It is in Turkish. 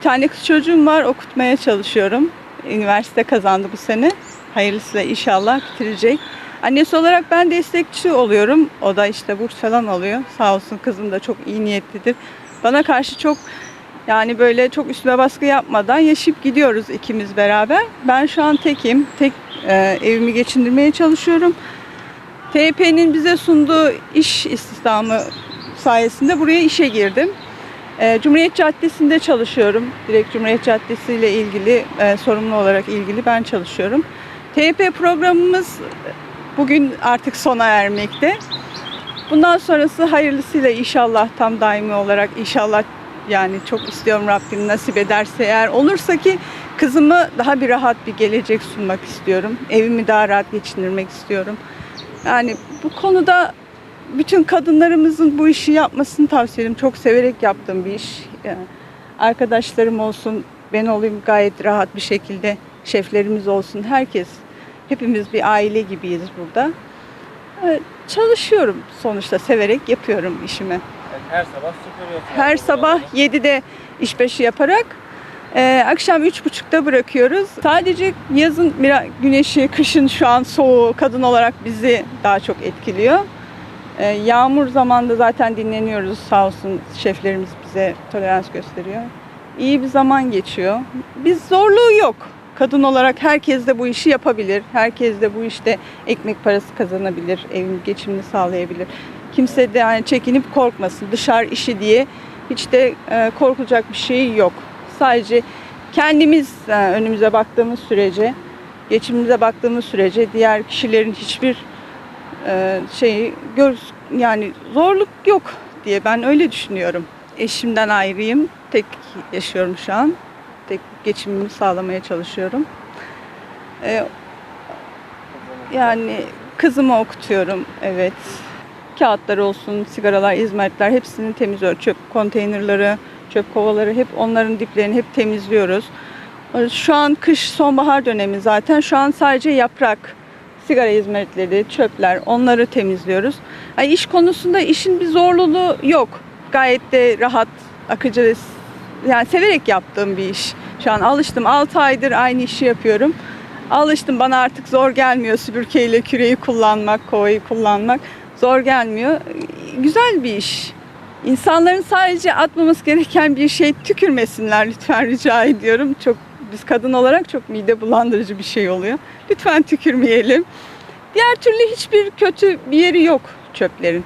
Bir tane kız çocuğum var okutmaya çalışıyorum. Üniversite kazandı bu sene. Hayırlısıyla inşallah bitirecek. Annesi olarak ben destekçi oluyorum. O da işte burs falan alıyor. Sağ olsun kızım da çok iyi niyetlidir. Bana karşı çok yani böyle çok üstüme baskı yapmadan yaşayıp gidiyoruz ikimiz beraber. Ben şu an tekim. Tek e, evimi geçindirmeye çalışıyorum. TYP'nin bize sunduğu iş istihdamı sayesinde buraya işe girdim. Ee, Cumhuriyet Caddesi'nde çalışıyorum. Direkt Cumhuriyet Caddesi ile ilgili e, sorumlu olarak ilgili ben çalışıyorum. TYP programımız bugün artık sona ermekte. Bundan sonrası hayırlısıyla inşallah tam daimi olarak inşallah yani çok istiyorum Rabbim nasip ederse eğer olursa ki kızımı daha bir rahat bir gelecek sunmak istiyorum. Evimi daha rahat geçindirmek istiyorum. Yani bu konuda bütün kadınlarımızın bu işi yapmasını tavsiye ederim. Çok severek yaptığım bir iş. Yani arkadaşlarım olsun, ben olayım gayet rahat bir şekilde. Şeflerimiz olsun, herkes. Hepimiz bir aile gibiyiz burada. Ee, Çalışıyorum sonuçta, severek yapıyorum işimi. Her sabah süpürüyorsunuz. Her sabah 7'de işbaşı yaparak e, akşam 3.30'da bırakıyoruz. Sadece yazın biraz güneşi, kışın şu an soğuğu kadın olarak bizi daha çok etkiliyor. E, yağmur zamanında zaten dinleniyoruz sağ olsun şeflerimiz bize tolerans gösteriyor. İyi bir zaman geçiyor. Biz zorluğu yok. Kadın olarak herkes de bu işi yapabilir. Herkes de bu işte ekmek parası kazanabilir, evin geçimini sağlayabilir. Kimse de yani çekinip korkmasın. Dışarı işi diye hiç de e, korkulacak bir şey yok. Sadece kendimiz e, önümüze baktığımız sürece, geçimimize baktığımız sürece diğer kişilerin hiçbir e, şeyi gör yani zorluk yok diye ben öyle düşünüyorum. Eşimden ayrıyım. Tek yaşıyorum şu an. Tek geçimimi sağlamaya çalışıyorum. E, yani kızımı okutuyorum evet. Kağıtlar olsun, sigaralar, izmaritler hepsini temizliyoruz. Çöp konteynerları, çöp kovaları hep onların diplerini hep temizliyoruz. Şu an kış sonbahar dönemi zaten. Şu an sadece yaprak, sigara izmaritleri, çöpler onları temizliyoruz. Yani iş konusunda işin bir zorluluğu yok. Gayet de rahat, akıcı yani severek yaptığım bir iş. Şu an alıştım. 6 aydır aynı işi yapıyorum. Alıştım. Bana artık zor gelmiyor süpürgeyle küreği kullanmak, kovayı kullanmak. Zor gelmiyor. Güzel bir iş. İnsanların sadece atmaması gereken bir şey tükürmesinler lütfen rica ediyorum. Çok biz kadın olarak çok mide bulandırıcı bir şey oluyor. Lütfen tükürmeyelim. Diğer türlü hiçbir kötü bir yeri yok çöplerin.